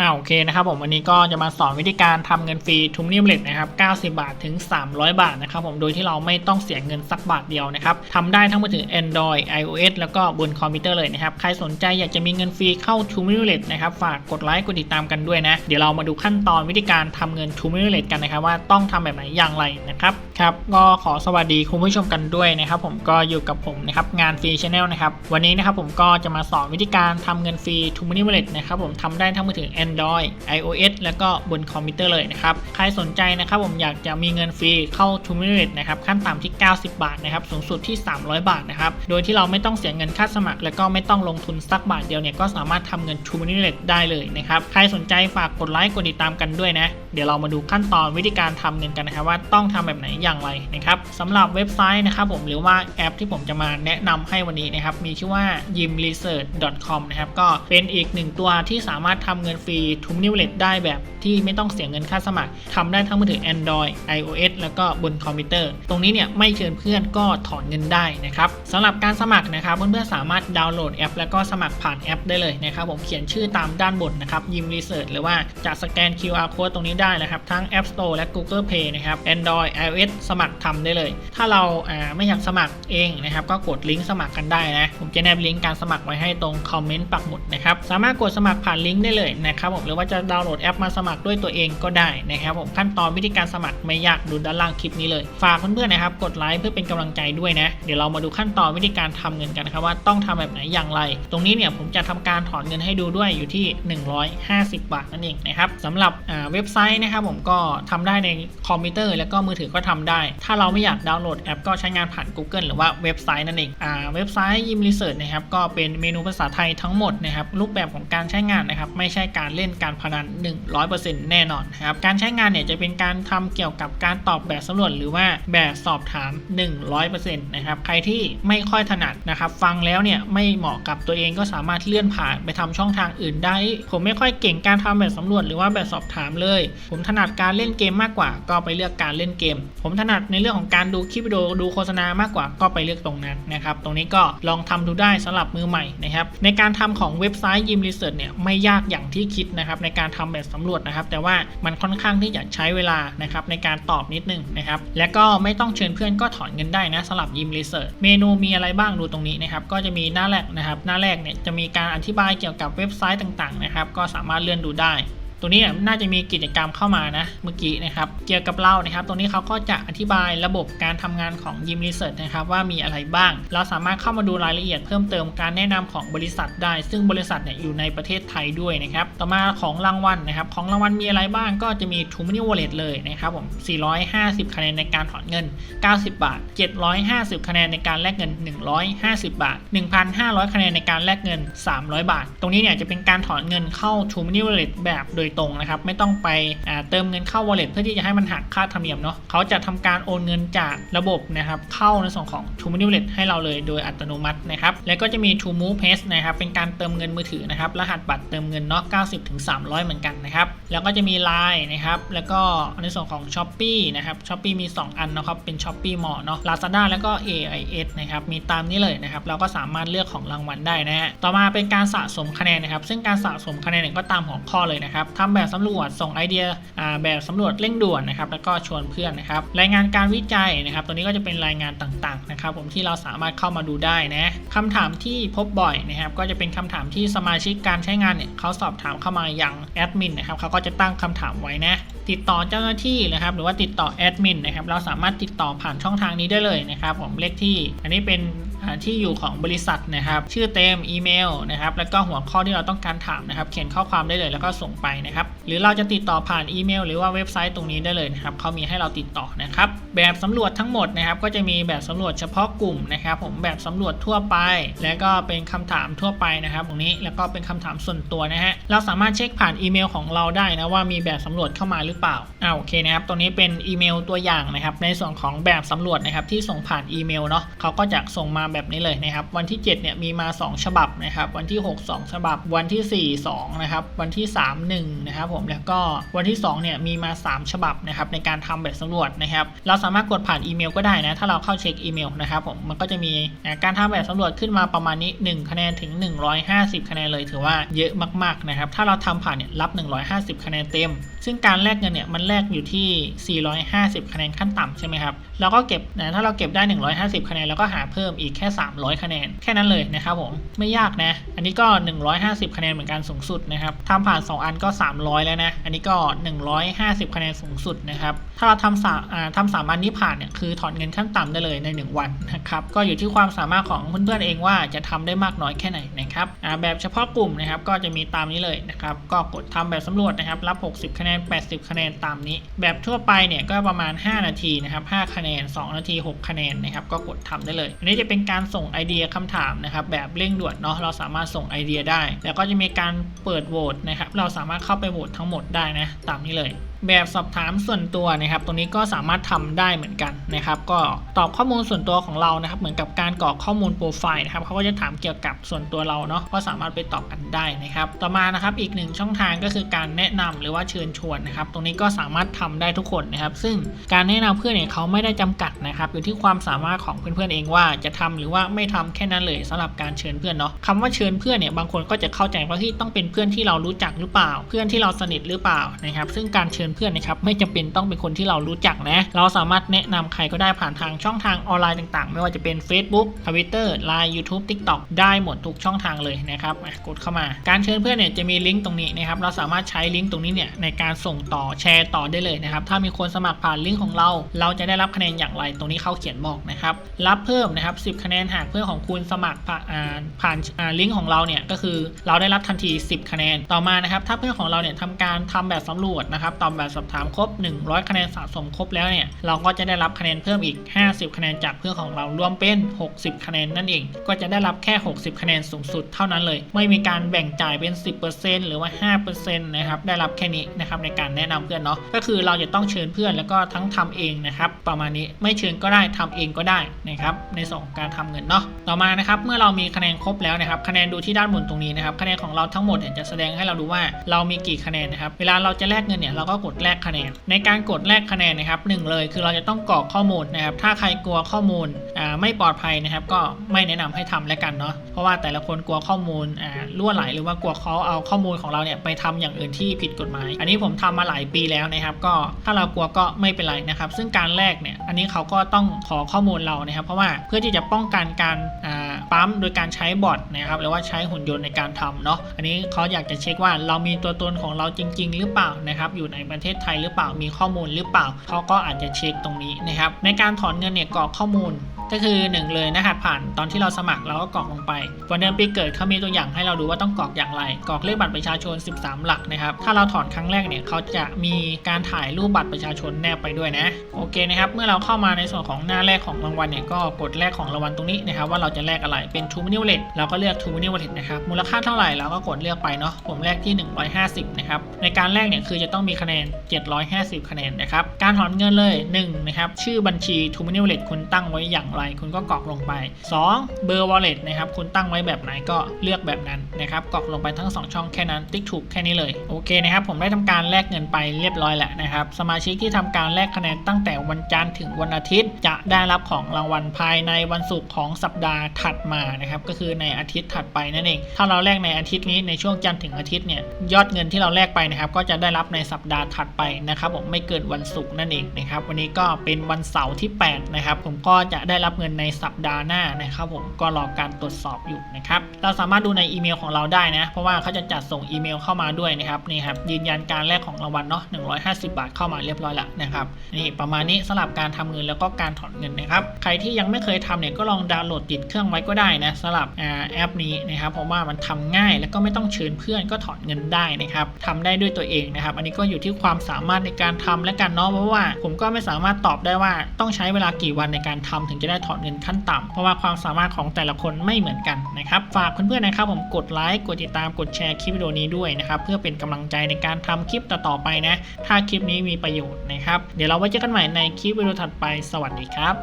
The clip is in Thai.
อ่าโอเคนะครับผมวันนี้ก็จะมาสอนวิธีการทำเงินฟรีทุมนิมเล็ตนะครับ90 บาทถึง 300 บาทนะครับผมโดยที่เราไม่ต้องเสียเงินสักบาทเดียวนะครับทำได้ทั้งมือถือ Android iOS แล้วก็บนคอมพิวเตอร์เลยนะครับใครสนใจอยากจะมีเงินฟรีเข้าทุมนิมเล็ตนะครับฝากกดไลค์กดติดตามกันด้วยนะ เดี๋ยวเรามาดูขั้นตอนวิธีการทำเงินทุมนิมเล็ตกันนะครับว่าต้องทำแบบไหนอย่างไรนะครับครับก็ขอสวัสดีคุณผู้ชมกันด้วยนะครับผมก็อยู่กับผมนะครับงานฟรีชาแนลนะครับวันนี้นะครับผมก็จะมาสอนวิธีการทำเงินฟรีทุมนิมเล็ตนะครับผมทำได้ทั้งมือถือ Android iOS แล้วก็บนคอมพิวเตอร์เลยนะครับ ใครสนใจนะครับผมอยากจะมีเงินฟรีเข้า t o m i n e t นะครับขั้นต่ำที่ 90 บาทนะครับสูงสุดที่ 300 บาทนะครับโดยที่เราไม่ต้องเสียเงินค่าสมัคร แล้วก็ไม่ต้องลงทุนสักบาทเดียวเนี่ยก็สามารถทำเงิน t o m i n e t ได้เลยนะครับใครสนใจฝากกดไลค์กดติดตามกันด้วยนะเดี๋ยวเรามาดูขั้นตอนวิธีการทำเงินกันนะครับว่าต้องทำแบบไหนอย่างไรนะครับสำหรับเว็บไซต์นะครับผมหรือว่าแอปที่ผมจะมาแนะนำให้วันนี้นะครับมีชื่อว่า yimresearch.com นะครับก็เป็นอีกหนึ่งตัวที่สามารถทำเงินฟรีทุมนิวเลตได้แบบที่ไม่ต้องเสียเงินค่าสมัครทำได้ทั้งมือถือ Android iOS แล้วก็บนคอมพิวเตอร์ ตรงนี้เนี่ยไม่เชิญเพื่อนก็ถอนเงินได้นะครับสำหรับการสมัครนะครับเพื่อนๆสามารถดาวน์โหลดแอป แล้วก็สมัครผ่านแอปได้เลยนะครับผมเขียนชื่อตามด้านบนนะครับยิมรีเสิร์ชหรือว่าจะสแกน QR code ตรงนี้ได้นะครับทั้ง App Store และ Google Play นะครับ Android iOS สมัครทำได้เลย ถ้าเราอ่าไม่อยากสมัครเองนะครับก็กดลิงก์สมัครกันได้นะผมจะแนบลิงก์การสมัครไว้ให้ตรงคอมเมนต์ปักหมุดนะครับสามารถกดสมัครผ่านลิงก์ได้เลยนะครับผมหรือว่าจะดาวน์โหลดแอปมาสมัครด้วยตัวเองก็ได้นะครับผมขั้นตอนวิธีการสมัครไม่ยากดูด้านล่างคลิปนี้เลยฝากเพื่อนๆนะครับกดไลค์เพื่อเป็นกำลังใจด้วยนะเดี๋ยวเรามาดูขั้นตอนวิธีการทำเงินกันนะครับว่าต้องทำแบบไหนอย่างไร ตรงนี้เนี่ยผมจะทำการถอนเงินให้ดูด้วยอยู่ที่ 150 บาทนั่นเองนะครับสำหรับอ่าเว็บไซต์นะครับผมก็ทำได้ในคอมพิวเตอร์ แล้วก็มือถือก็ทำได้ ถ้าเราไม่อยากดาวน์โหลดแอปก็ใช้งานผ่าน Google หรือว่าเว็บไซต์นั่นเองอ่าเว็บไซต์ยิมรีเสิร์ชนะครับก็เป็นเมนูภาษาไทยทั้งหมดนะครับรูปแบบของการใช้งานนะครับไม่ใช่การเล่นการพนัน 100%แน่นอนนะครับ การใช้งานเนี่ยจะเป็นการทำเกี่ยวกับการตอบแบบสำรวจหรือว่าแบบสอบถาม 100%นะครับ ใครที่ไม่ค่อยถนัดนะครับ ฟังแล้วเนี่ยไม่เหมาะกับตัวเองก็สามารถเลื่อนผ่านไปทำช่องทางอื่นได้ ผมไม่ค่อยเก่งการทำแบบสำรวจหรือว่าแบบสอบถามเลย ผมถนัดการเล่นเกมมากกว่า ก็ไปเลือกการเล่นเกม ผมถนัดในเรื่องของการดูคลิปวิดีโอดูโฆษณามากกว่าก็ไปเลือกตรงนั้นนะครับ ตรงนี้ก็ลองทำดูได้สำหรับมือใหม่นะครับ ในการทำของเว็บไซต์ยิมรีเสิร์ชเนี่ยไม่ยากอย่างที่คิดนะครับในการทำแบบสำรวจนะครับ แต่ว่ามันค่อนข้างที่จะใช้เวลานะครับในการตอบนิดนึงนะครับและก็ไม่ต้องเชิญเพื่อนก็ถอนเงินได้นะสำหรับยิมรีเสิร์ชเมนูมีอะไรบ้างดูตรงนี้นะครับก็จะมีหน้าแรกนะครับหน้าแรกเนี่ยจะมีการอธิบายเกี่ยวกับเว็บไซต์ต่างๆนะครับก็สามารถเลื่อนดูได้ ตรงนี้น่าจะมีกิจกรรมเข้ามานะเมื่อกี้นะครับเกี่ยวกับเรานะครับ ตรงนี้เขาก็จะอธิบายระบบการทำงานของยิมรีเสิร์ชนะครับว่ามีอะไรบ้าง เราสามารถเข้ามาดูรายละเอียดเพิ่มเติมการแนะนำของบริษัทได้ ซึ่งบริษัทเนี่ยอยู่ในประเทศไทยด้วยนะครับต่อมาของรางวัลนะครับ ของรางวัลมีอะไรบ้างก็จะมี t o m o ney Wallet เลยนะครับผม 450 คะแนนในการถอนเงิน 90 บาท 750 คะแนนในการแลกเงิน 150 บาท 1,500 คะแนนในการแลกเงิน 300 บาท ตรงนี้เนี่ยจะเป็นการถอนเงินเข้า t o m o ney Wallet แบบโดยตรงนะครับ ไม่ต้องไปเติมเงินเข้า wallet เพื่อที่จะให้มันหักค่าธรรมเนียมเนาะเขาจะทำการโอนเงินจากระบบนะครับเข้าในส่วนของ t o m o ney Wallet ให้เราเลยโดยอัตโนมัตินะครับแล้วก็จะมี t o Move Pay นะครับเป็นการเติมเงินมือถือนะครับรหัสบัตรเติมเงินเนาะ90ถึง300 เหมือนกันนะครับแล้วก็จะมี Line นะครับแล้วก็ในส่วนของ s h อ p e e นะครับ s h อ p e e มี 2 อันนะครับเป็น s h อ p e e Mall เนาะ Lazada แล้วก็ AIS นะครับมีตามนี้เลยนะครับเราก็สามารถเลือกของรางวัลได้นะฮะต่อมาเป็นการสะสมคะแนนนะครับ ซึ่งการสะสมคะแนนเนี่ยก็ตามหัวข้อเลยนะครับทำแบบสำรวจส่งไอเดียแบบสำรวจเร่งด่วนนะครับแล้วก็ชวนเพื่อนนะครับรายงานการวิจัยนะครับ ตัวนี้ก็จะเป็นรายงานต่างๆนะครับผมที่เราสามารถเข้ามาดูได้นะคำถามที่พบบ่อยนะครับก็จะเป็นคำถามที่สมาชิกการใช้งานเนี่ยเขาสอบถามเข้ามาอย่างแอดมินนะครับเขาก็จะตั้งคำถามไว้นะติดต่อเจ้าหน้าที่นะครับหรือว่าติดต่อแอดมินนะครับเราสามารถติดต่อผ่านช่องทางนี้ได้เลยนะครับผมเลขที่ อันนี้เป็น ที่อยู่ของบริษัทนะครับ ชื่อเต็มอีเมลนะครับ แล้วก็หัวข้อที่เราต้องการถามนะครับ เขียนข้อความได้เลยแล้วก็ส่งไปนะครับ หรือเราจะติดต่อผ่านอีเมล หรือว่าเว็บไซต์ตรงนี้ได้เลยนะครับเขามีให้เราติดต่อนะครับ แบบสำรวจทั้งหมดนะครับ ก็จะมีแบบสำรวจเฉพาะกลุ่มนะครับ ผมแบบสำรวจทั่วไป แล้วก็เป็นคำถามทั่วไปนะครับ ตรงนี้แล้วก็เป็นคำถามส่วนตัวนะฮะเราสามารถเช็คผ่านอีเมลของเราได้นะว่ามีแบบสำรวจเข้ามาหรือเปล่าอ่าโอเคนะครับตรงนี้เป็นอีเมลตัวอย่างนะครับ ในส่วนของแบบสำรวจนะครับที่ส่งผ่านอีเมลเนาะเขาก็จะส่งมาแบบแบบนี้เลยนะครับ วันที่ 7 เนี่ยมีมา 2 ฉบับนะครับ วันที่ 6 2 ฉบับ วันที่ 4 2 นะครับ วันที่ 3 1 นะครับผมแล้วก็วันที่ 2 เนี่ยมีมา 3 ฉบับนะครับในการทำแบบสำรวจนะครับ เราสามารถกดผ่านอีเมลก็ได้นะ ถ้าเราเข้าเช็คอีเมลนะครับผมมันก็จะมีการทำแบบสำรวจขึ้นมาประมาณนี้ 1 คะแนนถึง 150 คะแนนเลยถือว่าเยอะมากๆนะครับ ถ้าเราทำผ่านเนี่ยรับ 150 คะแนนเต็ม ซึ่งการแลกเงินเนี่ยมันแลกอยู่ที่ 450 คะแนนขั้นต่ำใช่ไหมครับเราก็เก็บนะถ้าเราเก็บได้ 150 คะแนนแล้วก็หาเพิ่มอีกแค่300 คะแนน แค่นั้นเลยนะครับผมไม่ยากนะ อันนี้ก็ 150 คะแนนเหมือนกันสูงสุดนะครับทำผ่าน 2 อันก็ 300 แล้วนะ อันนี้ก็ 150 คะแนนสูงสุดนะครับถ้าเราทำสามทำสามอันนี้ผ่านเนี่ยคือถอนเงินขั้นต่ำได้เลยใน 1 วันนะครับก็อยู่ที่ความสามารถของเพื่อนๆเองว่าจะทำได้มากน้อยแค่ไหนนะ ครับแบบเฉพาะกลุ่มนะครับก็จะมีตามนี้เลยนะครับก็กดทำแบบสำรวจนะครับรับ 60 คะแนน 80 คะแนนตามนี้ แบบทั่วไปเนี่ยก็ประมาณ 5 นาทีนะครับ5คะแนน 2 นาที 6 คะแนนนะครับก็กดทำได้เลย อันนี้จะเป็นการส่งไอเดียคำถามนะครับแบบเร่งด่วนเนาะเราสามารถส่งไอเดียได้ แล้วก็จะมีการเปิดโหวตนะครับเราสามารถเข้าไปโหวตทั้งหมดได้นะตามนี้เลย แบบสอบถามส่วนตัวนะครับ ตรงนี้ก็สามารถทำได้เหมือนกันนะครับ ก็ตอบข้อมูลส่วนตัวของเรานะครับ เหมือนกับการกรอกข้อมูลโปรไฟล์นะครับเขาก็จะถามเกี่ยวกับส่วนตัวเราเนาะก็สามารถไปตอบกันได้นะครับ ต่อมานะครับอีกหนึ่งช่องทางก็คือการแนะนำหรือว่าเชิญชวนนะครับ ตรงนี้ก็สามารถทำได้ทุกคนนะครับ ซึ่งการแนะนำเพื่อนเนี่ยเขาไม่ได้จำกัดนะครับอยู่ที่ความสามารถของเพื่อนๆเองว่าจะทำหรือว่าไม่ทำแค่นั้นเลยสำหรับการเชิญเพื่อนเนาะคำว่าเชิญเพื่อนเนี่ยบางคนก็จะเข้าใจว่าที่ต้องเป็นเพื่อนที่เรารู้จักหรือเปล่า เพื่อนที่เราสนิทหรือเปล่านะครับ ซึ่งการเชิญเพื่อนนะครับไม่จำเป็นต้องเป็นคนที่เรารู้จักนะ เราสามารถแนะนำใครก็ได้ผ่านทางช่องทางออนไลน์ต่างๆ ไม่ว่าจะเป็น Facebook Twitter Line YouTube TikTok ได้หมดทุกช่องทางเลยนะครับกดเข้ามา การเชิญเพื่อนเนี่ยจะมีลิงก์ตรงนี้นะครับเราสามารถใช้ลิงก์ตรงนี้เนี่ยในการส่งต่อแชร์ต่อได้เลยนะครับถ้ามีคนสมัครผ่านลิงก์ของเรา เราจะได้รับคะแนนอย่างไรตรงนี้เขาเขียนบอกนะครับรับเพิ่มนะครับ 10 คะแนนหากเพื่อนของคุณสมัครผ่านผ่านลิงก์ของเราเนี่ยก็คือเราได้รับทันที 10 คะแนนต่อมานะครับถ้าเพื่อนของเราเนี่ยทำการทำแบบสำรวจนะครับตอบแบบสอบถามครบ 100 คะแนนสะสมครบแล้วเนี่ยเราก็จะได้รับคะแนนเพิ่มอีก 50 คะแนนจากเพื่อนของเรารวมเป็น 60 คะแนนนั่นเอง ก็จะได้รับแค่ 60 คะแนนสูงสุดเท่านั้นเลย ไม่มีการแบ่งจ่ายเป็น 10%หรือว่า 5%นะครับได้รับแค่นี้นะครับในการแนะนำเพื่อนเนาะก็คือเราจะต้องเชิญเพื่อนแล้วก็ทั้งทำเองนะครับประมาณนี้ไม่เชิญก็ได้ทำเองก็ได้นะครับในส่วนของการทำเงินเนาะต่อมานะครับเมื่อเรามีคะแนนครบแล้วนะครับคะแนนดูที่ด้านบนตรงนี้นะครับคะแนนของเราทั้งหมดเนี่ยจะแสดงให้เราดูว่าเรามีกี่คะแนนนะครับเวลาเราจะแลกเงินเนี่ยเราก็กดแลกคะแนน ในการกดแลกคะแนนนะครับหนึ่งเลยคือเราจะต้องกรอกข้อมูลนะครับถ้าใครกลัวข้อมูลไม่ปลอดภัยนะครับ ก็ไม่แนะนำให้ทำแล้วกันเนาะเพราะว่าแต่ละคนกลัวข้อมูลอ่าล่วไหลหรือว่ากลัวเขาเอาข้อมูลของเราเนี่ยไปทำอย่างอื่นที่ผิดกฎหมาย อันนี้ผมทำมาหลายปีแล้วนะครับ ก็ถ้าเรากลัวก็ไม่เป็นไรนะครับ ซึ่งการแลกเนี่ยอันนี้เขาก็ต้องขอข้อมูลเรานะครับ เพราะว่าเพื่อที่จะป้องกันการอ่า ปั๊มโดยการใช้บอทนะครับหรือว่าใช้หุ่นยนต์ในการทำเนาะอันนี้เขาอยากจะเช็คว่าเรามีตัวตนของเราจริง ๆ หรือเปล่านะครับอยู่ในประเทศไทยหรือเปล่ามีข้อมูลหรือเปล่าเขาก็อาจจะเช็คตรงนี้นะครับในการถอนเงินเนี่ยกรอกข้อมูล ก็คือ 1 เลยนะหัสผ่านตอนที่เราสมัครเราก็กรอกลงไป วันเดือนปีเกิดเขามีตัวอย่างให้เราดูว่าต้องกรอกอย่างไร กรอกเลขบัตรประชาชน 13 หลักนะครับ ถ้าเราถอนครั้งแรกเนี่ยเขาจะมีการถ่ายรูปบัตรประชาชนแนบไปด้วยนะ โอเคนะครับ เมื่อเราเข้ามาในส่วนของหน้าแรกของรางวัลเนี่ยก็กดแรกของรางวัลตรงนี้นะครับว่าเราจะแลกอะไรเป็น True Money Wallet เราก็เลือก True Money Wallet นะครับ มูลค่าเท่าไหร่เราก็กดเลือกไปเนาะ ผมแลกที่ 150 นะครับ ในการแลกเนี่ยคือจะต้องมีคะแนน 750 คะแนนนะครับ การถอนเงินเลย1นะครับ ชื่อบัญชี True Money Wallet คุณตั้งไว้อย่างไร คุณก็กรอกลงไป 2 เบอร์ wallet นะครับคุณตั้งไว้แบบไหนก็เลือกแบบนั้นนะครับกรอกลงไปทั้ง 2 ช่องแค่นั้น ติ๊กถูกแค่นี้เลยโอเคนะครับผมได้ทำการแลกเงินไปเรียบร้อยแล้วนะครับสมาชิกที่ทำการแลกคะแนนตั้งแต่วันจันทร์ถึงวันอาทิตย์ จะได้รับของรางวัลภายในวันศุกร์ของสัปดาห์ถัดมานะครับก็คือในอาทิตย์ถัดไปนั่นเองถ้าเราแลกในอาทิตย์นี้ในช่วงจันทร์ถึงอาทิตย์เนี่ยยอดเงินที่เราแลกไปนะครับก็จะได้รับในสัปดาห์ถัดไปนะครับผมไม่เกินวันศุกร์นั่นเองนะครับวันนี้ก็เป็นวันเสาร์ที่8นะครับผมก็จะได้รับับเงินในสัปดาห์หน้านะครับผมก็รอการตรวจสอบอยู่นะครับเราสามารถดูในอีเมลของเราได้นะ เพราะว่าเขาจะจัดส่งอีเมลเข้ามาด้วยนะครับนี่ครับยืนยันการแลกของรางวัลเนาะ150 บาทเข้ามาเรียบร้อยแล้วนะครับนี่ประมาณนี้สำหรับการทำเงินแล้วก็การถอนเงินนะครับใครที่ยังไม่เคยทำเนี่ยก็ลองดาวน์โหลดติดเครื่องไว้ก็ได้นะสำหรับแอปนี้นะครับเพราะว่ามันทำง่ายแล้วก็ไม่ต้องเชิญเพื่อนก็ถอนเงินได้นะครับทำได้ด้วยตัวเองนะครับ อันนี้ก็อยู่ที่ความสามารถในการทำและกันเนาะเพราะว่า ผมก็ไม่สามารถตอบได้ว่าต้องใช้เวลากี่วันในการทำถึงจะได้ถอนเงินขั้นต่ำเพราะว่าความสามารถของแต่ละคนไม่เหมือนกันนะครับฝากเพื่อนๆนะครับผมกดไลค์กดติดตามกดแชร์คลิปวิดีโอนี้ด้วยนะครับเพื่อเป็นกำลังใจในการทำคลิปต่อๆไปนะ ถ้าคลิปนี้มีประโยชน์นะครับเดี๋ยวเราไว้เจอกันใหม่ในคลิปวิดีโอถัดไปสวัสดีครับ